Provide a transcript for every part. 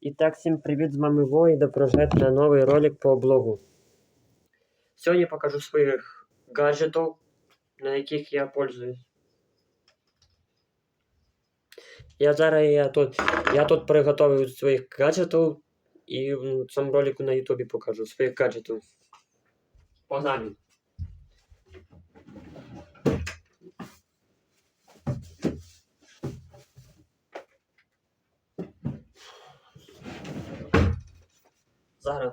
І так, всім привіт, з вами Во і доброжет на новий ролик по блогу. Сьогодні покажу своїх гаджетів, на яких я пользуюсь. Я зараз я тут, я тут приготовив своїх гаджетів і в цьому ролику на ютубі покажу своїх гаджетів. Погнали! Зараз.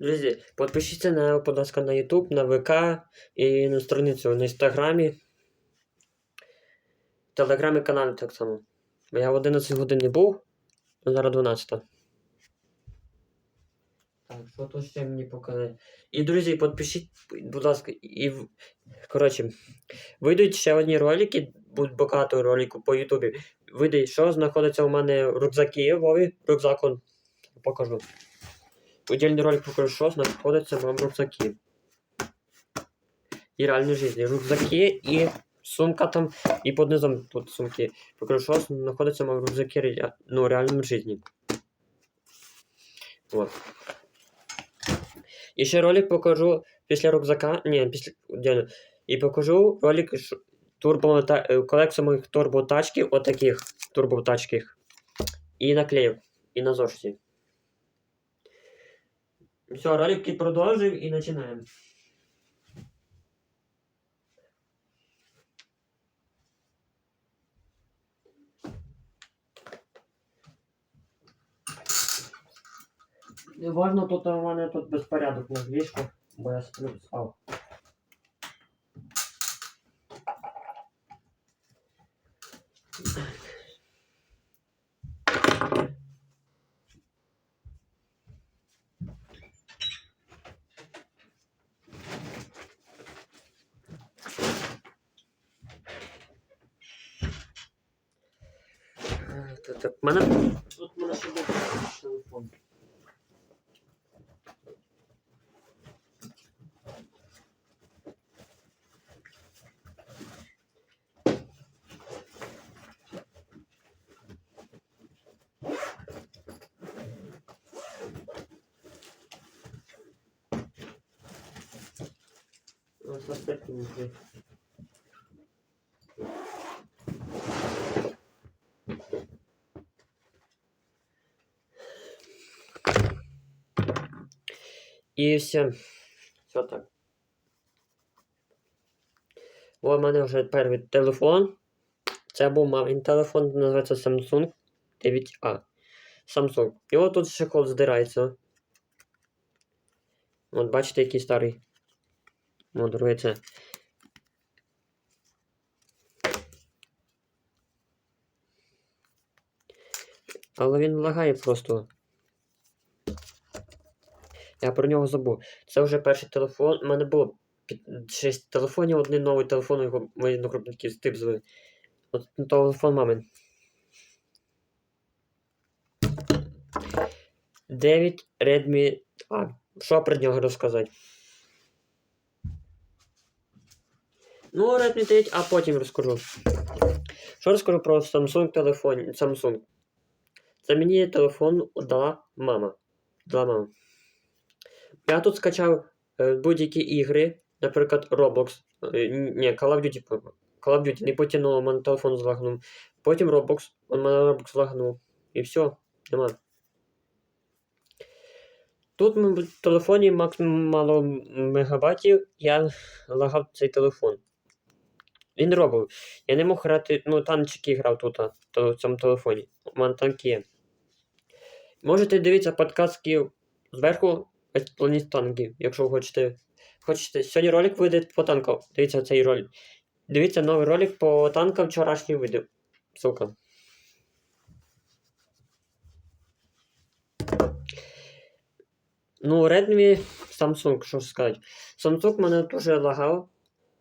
Друзі, підпишіться на, будь на YouTube, на ВК і на страницю на Інстаграмі. Телеграмі каналі так само. Бо Я в 11 годин не був, а зараз 12. Так, що тут ще мені показати? І, друзі, підпишіть, будь ласка, і коротше, вийдуть ще одні ролики, буде багато роликів по Ютубі. Вийде, що знаходиться у мене в рюкзаки, Вові, рюкзак он покажу. Отдельный ролик покажу, що знаходиться в моєму рюкзакі. І реальній житті. Рюкзаки і сумка там, і під низом тут сумки. В моєму рюкзакі ре- ну, в реальному житті. Вот. І ще ролик покажу після рюкзака. Ні, після. отдельно. І покажу ролик турбо е, колекцію моїх турботачків, отаких турботачків. І наклеїв. І на зошиті. Все, ролики продовжив і починаємо. Не важно, тут у мене тут безпорядок на ліжку, бо я сплю спав. Е, Так, так, в мене тут в мене ще буде телефон. Внутрі. І все. Все так. О, у мене вже перший телефон. Це був мамин телефон, називається Samsung 9A. Samsung. І от тут ще код здирається. От бачите, який старий. От, другий це. Але він лагає просто. Я про нього забув. Це вже перший телефон. У мене було 6 телефонів, один новий телефон, його мої одногрупники з тип звели. От телефон мами. 9 Redmi А. Що про нього розказати? Ну, Redmi 9, а потім розкажу. Що розкажу про Samsung телефон. Samsung. Це мені телефон дала мама. Дала мама. Я тут скачав е, будь-які ігри, наприклад, Roblox. Е, ні, Call of Duty. Call of Duty не потягнуло, мене телефон злагнув. Потім Roblox, у мене Roblox злагнув. І все, нема. Тут в телефоні максимум мало мегабайтів, я лагав цей телефон. Він робив. Я не мог грати, ну танчики грав тут, в цьому телефоні. У мене танки є. Можете дивитися подкастки зверху планіт танків, якщо ви хочете. Хочете. Сьогодні ролик вийде по танкам. Дивіться цей ролик. Дивіться новий ролик по танкам вчорашній вийде. Ссылка. Ну, Redmi, Samsung, що сказати. Samsung мене дуже лагав.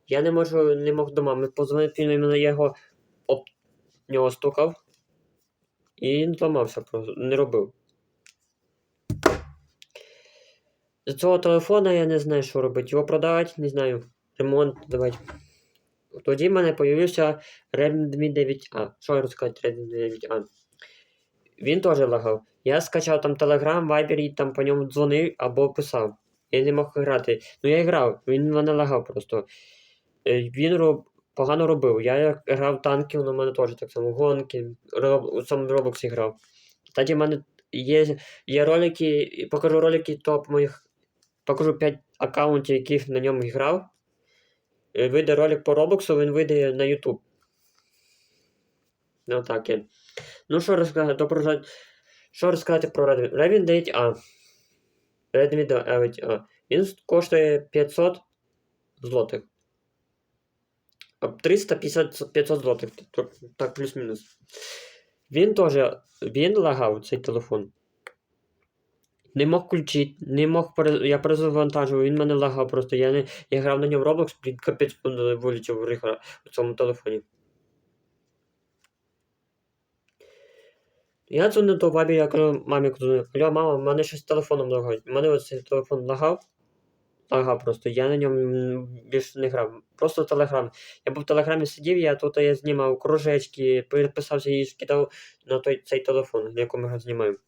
Я не можу, не мог до мами позвонити, мене я його об нього стукав. І зламався просто, не робив. З цього телефона я не знаю, що робити. Його продавати, не знаю. Ремонт давати. Тоді в мене з'явився Redmi 9A. Що я розказати Redmi 9A? Він теж лагав. Я скачав там Telegram, Viber і там по ньому дзвонив або писав. Я не мог грати. Ну я грав, він мене лагав просто. Е, Він роб... погано робив. Я як грав танки, воно в мене теж так само. Гонки, роб... сам Roblox грав. Тоді в мене є, є ролики, покажу ролики топ моїх. Покажу 5 аккаунтів, яких на ньому грав. Е, Вийде ролик по Роблоксу, він вийде на YouTube. Ну так є. Ну що розказати, про що розказати про Redmi? Redmi 9A. Redmi 9A. Він коштує 500 злотих. А 350 500 злотих. Так, плюс-мінус. Він теж. Він лагав цей телефон. Не мог включити, не мог я перезавантажував, він мене лагав просто. Я не я грав на ньому Roblox, блін, капець вилетів ігра в цьому телефоні. Я дзвонив до бабі, я кажу, мамі кажу, мама, в мене щось з телефоном лагає. У мене ось цей телефон лагав. Лагав просто. Я на ньому більше не грав. Просто телеграм. Я був в телеграмі сидів, я тут я знімав кружечки, переписався і скидав на той цей телефон, на якому я знімаю.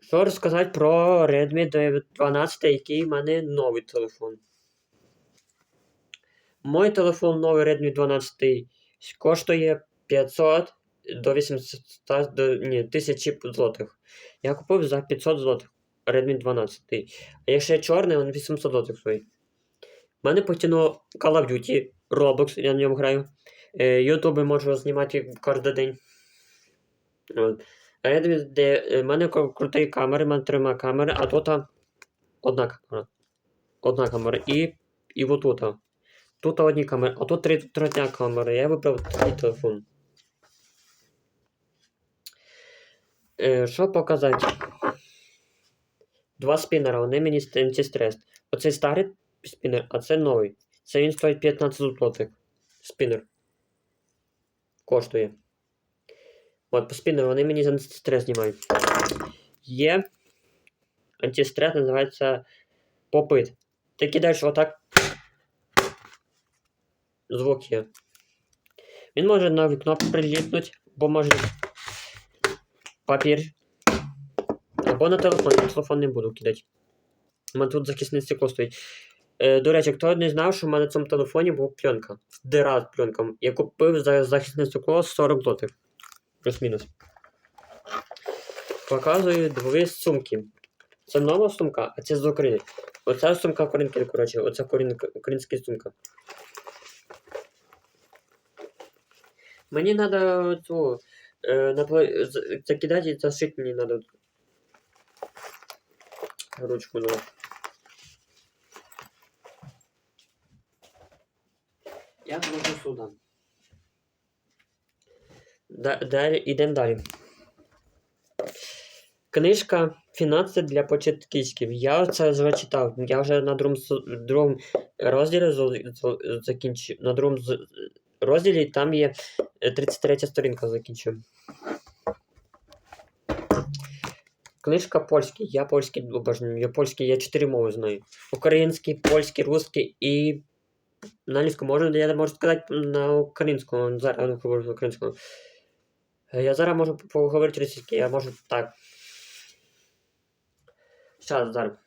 Що розказати про Redmi 12, який в мене новий телефон. Мой телефон новий Redmi 12 коштує 500 до 800 до, ні, 1000 злотих. Я купив за 500 злотих Redmi 12. А якщо чорний, він 800 злотих. У мене потягнуло Call of Duty, Roblox, я на ньому граю. Ютуби можу знімати кожен день. От. Redmi, де в мене кру- крутий камери, мене трима камери, а тут одна камера. Одна камера. І, і отут. Тут одні камери, а тут три, камера. Я вибрав телефон. Е, що показати? Два спінера, вони мені ст- антистрес. Оцей старий спінер, а це новий. Це він стоїть 15 злотих. Спінер. Коштує. От, по спінеру вони мені антистрес знімають. Є. Антистрес називається попит. Ти кидаєш отак. Звук є. Він може на вікно приліпнути, бо може папір. Або на телефон. На телефон не буду кидати. У мене тут захисне стекло стоїть. Е, до речі, хто не знав, що в мене на цьому телефоні була пленка. Дира з пленком. Я купив за захисне стекло 40 злотих. Плюс-мінус. Показую дві сумки. Це нова сумка, а це з України. Оця сумка українки, коротше, оця українська сумка. Мені треба цю е, напла- з- закидати і зашити мені треба. Ручку давай. Я можу сюди. Да, далі, ідемо далі. Книжка Фінанси для початківців. Я це вже читав. Я вже на другому, розділі закінчив. На другому розділі там є е, 33 сторінка закінчив. Книжка польський. Я польський обожнюю. Я польський, я чотири мови знаю. Український, польський, русський і на англійську можу, я можу сказати на українському. Зараз говорю на українському. Е, Я зараз можу поговорити російською, я можу так. Сейчас, зараз.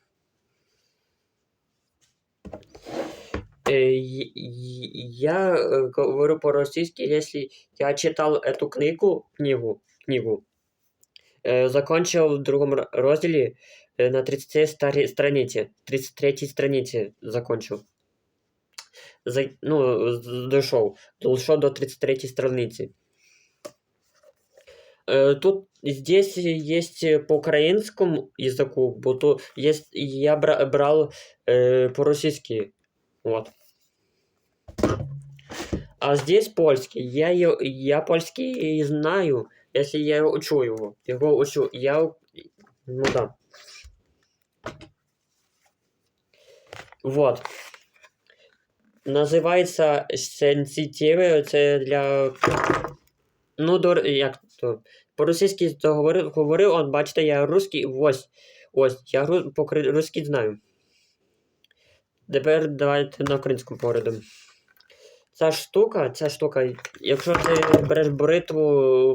Э, Я э, говорю по-российски, если я читал эту книгу, книгу, книгу, э, закончил в другом р- разделе э, на 30 стари- странице, 33 странице закончил. За, ну, з- дошел, дошел до 33 страницы. Э, Тут здесь есть по украинскому языку, бо то есть я бра- брал э, по-российски. Вот. А здесь польский. Я, её- я польский и знаю. Якщо я учу його. Його учу. Я. Ну да. Вот. Називається сенситиви, це для. Ну, до, як то. По-російськи то говорив, говорив, он, бачите, я русський, ось. Ось, я ру, по русськи знаю. Тепер давайте на українському поглядом. Ця штука, ця штука, якщо ти береш бритву,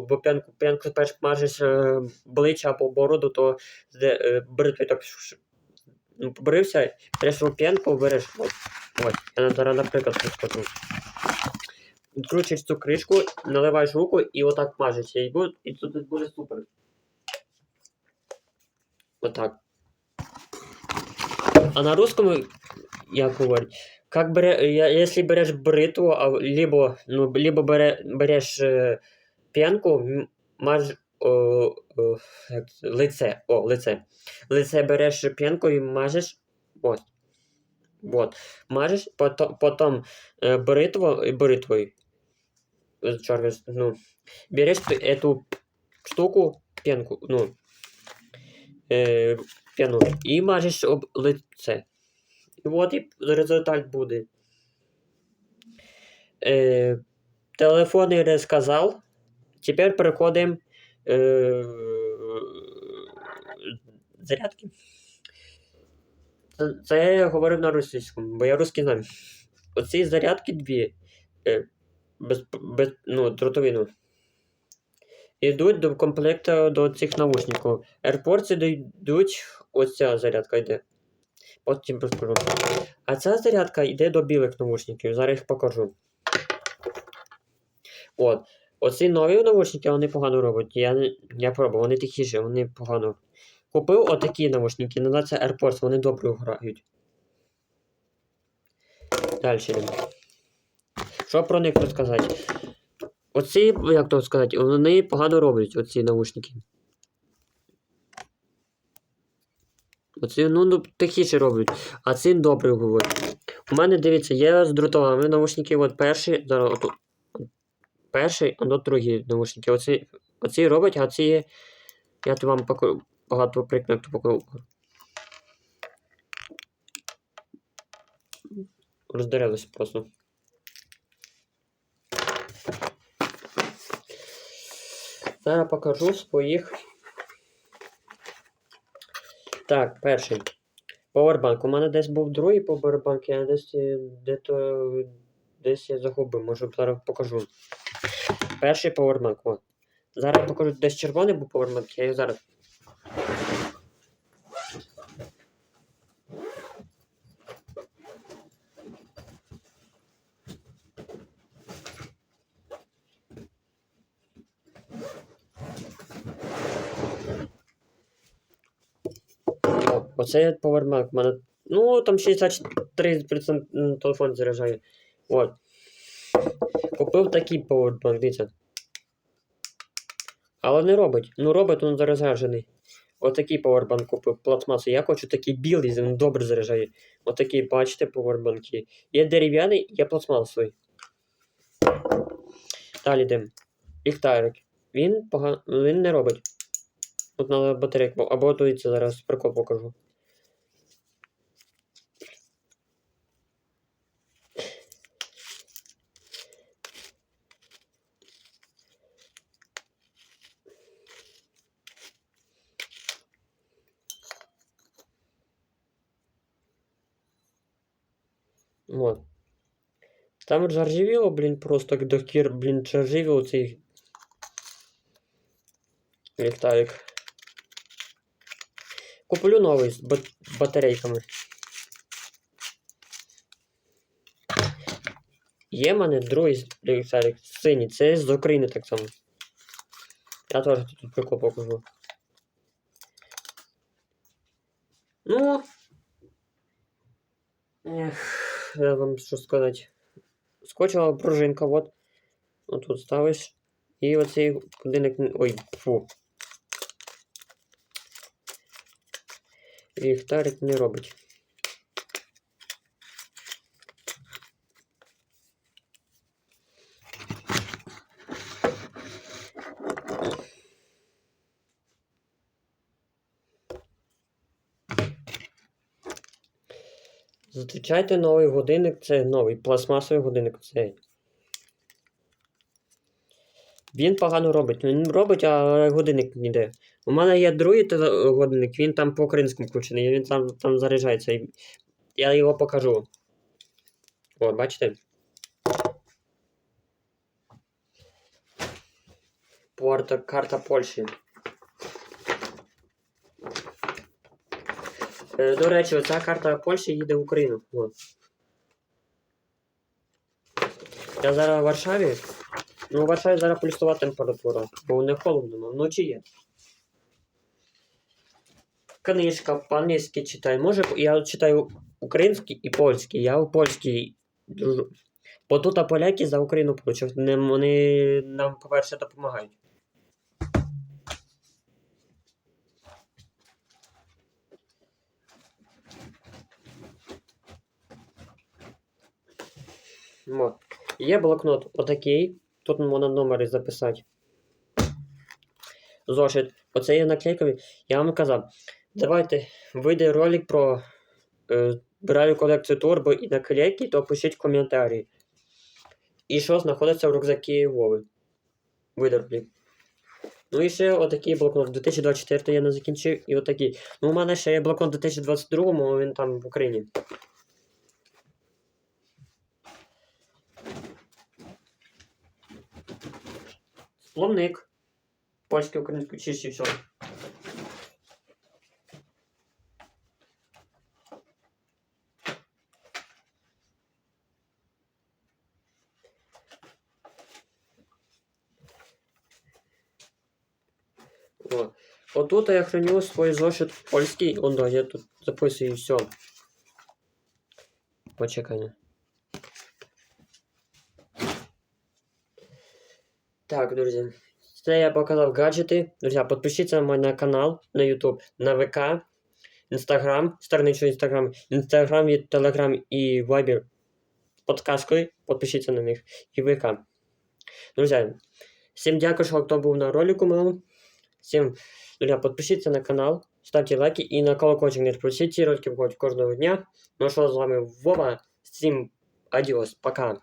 бо п'янку, п'янку перш мажеш е, обличчя або бороду, то е, бритвою так ну, побрився, береш п'янку, береш. Ось. Я зараз, наприклад, скажу. Відкручуєш цю кришку, наливаєш руку і отак мажеш. І, буде, і тут буде супер. Отак. А на русском, як говорять, как бере, если берешь бритву, либо, ну, либо бере, береш е, п'янку, м- маж о, о, лице, о, лице. Лице береш п'янку і мажеш, от. Вот. Мажеш, потом, потом бритву, бритвою, чорт, ну, береш эту штуку, п'янку, ну, е, п'яну, і мажеш об лице. І от і результат буде. Е, телефон я не. Тепер переходимо. Е, зарядки. Це, я говорив на російському, бо я русський знаю. Оці зарядки дві. Е, без, без, ну, дротовину. Йдуть до комплекту до цих наушників. AirPods йдуть, ось ця зарядка йде. Потім розкажу. А ця зарядка йде до білих наушників. Зараз їх покажу. От. Оці нові наушники вони погано роблять. Я, я пробував, вони тихіші, вони погано. Купив отакі наушники, називаються AirPods, вони добре грають. Далі. Що про них розказати? Оці, як то сказати, вони погано роблять, оці наушники. Оці, ну, ну тихіше роблять, а ці добре говорять. У мене, дивіться, є з дротовими наушники, от перший, зараз отут. Перший, а до другі наушники. Оці, оці роблять, а ці. Я то вам покажу багато прикметів покажу. Роздарилися просто. Зараз покажу своїх. Так, перший. Powerbank. У мене десь був другий повербанк, я десь е, де-то десь я загубив, може зараз покажу. Перший повербанк. Зараз покажу десь червоний був повербанк, я його зараз. О, оце повербанк. У мене. Ну, там 63% телефон заряджає. От. Купив такий повербанк, дивіться. Але не робить. Ну робить, він заряджений. Отакий повербанк купив пластмасу. Я хочу такий білий, він добре заряджає. Отакий, бачите, повербанки. Є дерев'яний, є пластмасовий. Далі йдемо. Ліхтарик. Він погано. Він не робить. От на батарейку. Або дивіться, зараз прикол покажу. Вот. Там заржавіло, блін, просто як дохір, блін, заржавіло цей ліхтарик. Куплю новий з бат- батарейками. Є в мене другий ліхтарик синій, це з України так само. Я теж тут прикол покажу. Ну. Ех, я вам що сказати. Скочила пружинка, от. Отут ставиш. І оцей будинок... Ой, фу. Ліхтарик не робить. Зустрічайте новий годинник, це новий пластмасовий годинник. Цей. Він погано робить. Він робить, а годинник не йде. У мене є другий годинник, він там по українському включений, він там, там заряджається. Я його покажу. От, бачите? Порта, карта Польщі. До речі, оця карта Польщі їде в Україну. От. Я зараз в Варшаві. Ну, у Варшаві зараз плюсова температура, бо не холодно, вночі є. Книжка по-англійськи читаю. Може, я читаю український і польський. Я у польській. дружу. Бо тут поляки за Україну получив. Вони нам, по-перше, допомагають. От. Є блокнот отакий. Тут можна номери записати. Зошит. Оце є наклейкові. Я вам казав, давайте вийде ролик про е, збираю колекцію турбо і наклейки, то пишіть коментарі. І що знаходиться в рюкзакі Вови. Вийде ролик. Ну і ще отакий блокнот. 2024 я не закінчив і отакий. Ну, у мене ще є блокнот 2022, але він там в Україні. Словник. Польський, український, чище все. О. Отут я храню свой зошит польський. Он да, я тут записую все. Почекай. Так, друзі. Це я показав гаджети. Друзі, підпишіться на мій канал на YouTube, на ВК, Instagram, страничку Instagram, Instagram, Telegram і Viber з подсказкою. Підпишіться на них. І ВК. Друзі, всім дякую, що хто був на ролику моєму. Всім, друзі, підпишіться на канал, ставте лайки і на колокольчик не пропустіть ці ролики виходять кожного дня. Ну що, з вами Вова. Всім адіос, пока.